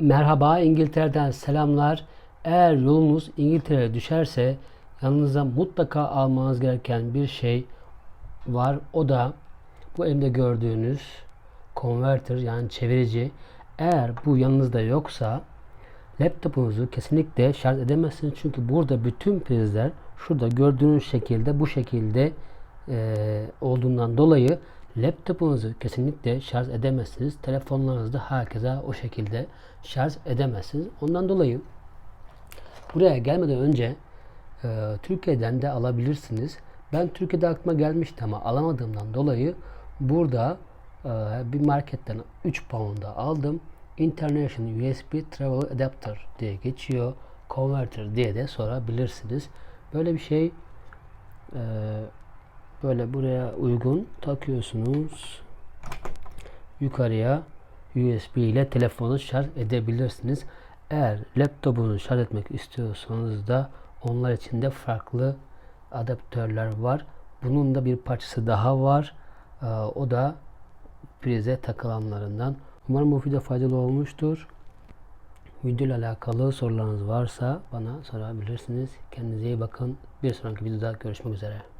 Merhaba İngiltere'den selamlar. Eğer yolunuz İngiltere'ye düşerse yanınıza mutlaka almanız gereken bir şey var. O da bu elimde gördüğünüz converter yani çevirici. Eğer bu yanınızda yoksa laptopunuzu kesinlikle şarj edemezsiniz. Çünkü burada bütün prizler şurada gördüğünüz şekilde bu şekilde e, olduğundan dolayı laptopunuzu kesinlikle şarj edemezsiniz. Telefonlarınızı da herkese o şekilde şarj edemezsiniz. Ondan dolayı buraya gelmeden önce e, Türkiye'den de alabilirsiniz. Ben Türkiye'de aklıma gelmişti ama alamadığımdan dolayı burada e, bir marketten 3 pound'a aldım. International USB Travel Adapter diye geçiyor. Converter diye de sorabilirsiniz. Böyle bir şey e, böyle buraya uygun takıyorsunuz. Yukarıya USB ile telefonu şarj edebilirsiniz. Eğer laptopunuzu şarj etmek istiyorsanız da onlar için de farklı adaptörler var. Bunun da bir parçası daha var. Ee, o da prize takılanlarından. Umarım bu video faydalı olmuştur. Video ile alakalı sorularınız varsa bana sorabilirsiniz. Kendinize iyi bakın. Bir sonraki videoda görüşmek üzere.